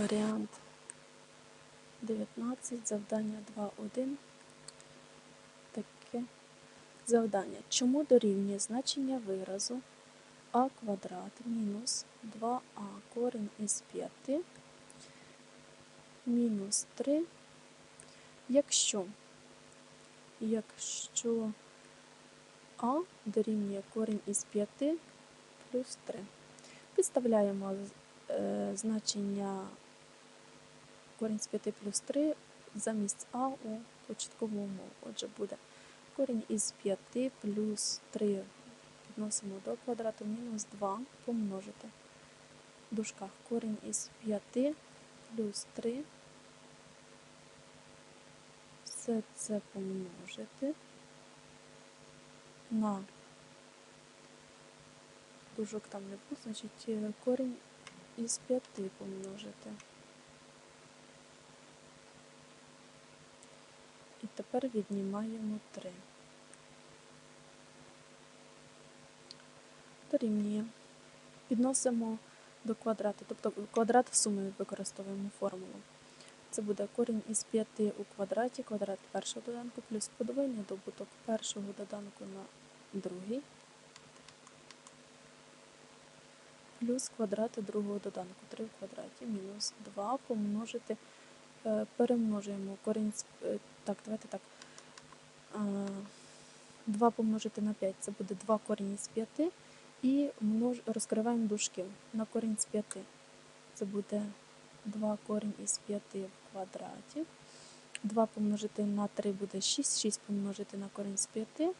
Варіант 19, завдання 2.1. Таке завдання. Чому дорівнює значення виразу а квадрат мінус 2а корінь із 5 мінус 3, якщо, якщо а дорівнює корінь із 5 плюс 3. Підставляємо е, значення корінь з 5 плюс 3 замість а у початкову умову. Отже, буде корінь із 5 плюс 3 підносимо до квадрату мінус 2 помножити. В дужках корінь із 5 плюс 3. Все це помножити на дужок там не буде, значить е, корінь із 5 помножити. І тепер віднімаємо 3. Дорівнює. Підносимо до квадрату, тобто квадрат в сумі використовуємо формулу. Це буде корінь із 5 у квадраті, квадрат першого доданку плюс подвоєний добуток першого доданку на другий, плюс квадрати другого доданку 3 в квадраті, мінус 2 помножити, перемножуємо корінь, з- е, так, давайте так, 2 помножити на 5, це буде 2 корінь із 5, і множ, розкриваємо дужки на корінь з 5. Це буде 2 корінь із 5 в квадраті. 2 помножити на 3 буде 6, 6 помножити на корінь з 5.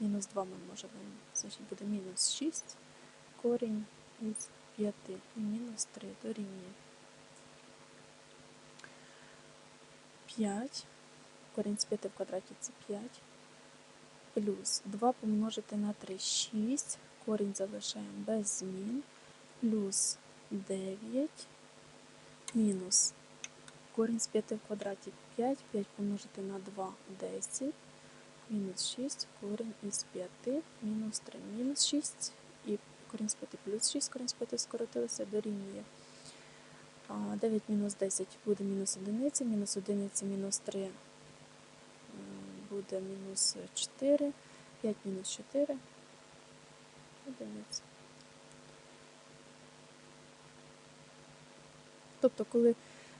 Мінус 2 ми можемо, значить буде мінус 6 корінь із 5 і мінус 3 дорівнює 5. Корінь з 5 в квадраті це 5. Плюс 2 помножити на 3 6. Корінь залишаємо без змін. Плюс 9. Мінус корінь з 5 в квадраті 5. 5 помножити на 2 10. Мінус 6, корінь із 5, мінус 3, мінус 6 і корінь з 5 плюс 6, корінь з 5 скоротилося, дорівнює. 9 мінус 10 буде мінус 1, мінус 1, мінус 3 буде мінус 4, 5 мінус 4, одиниця. Тобто, коли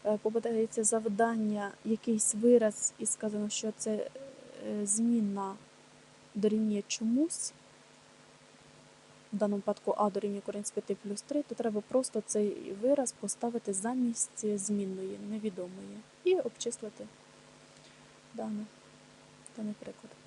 е, попадається завдання, якийсь вираз, і сказано, що це е, змінна дорівнює чомусь, в даному випадку А дорівнює корінь з 5 плюс 3, то треба просто цей вираз поставити замість змінної, невідомої, і обчислити дане, даний приклад.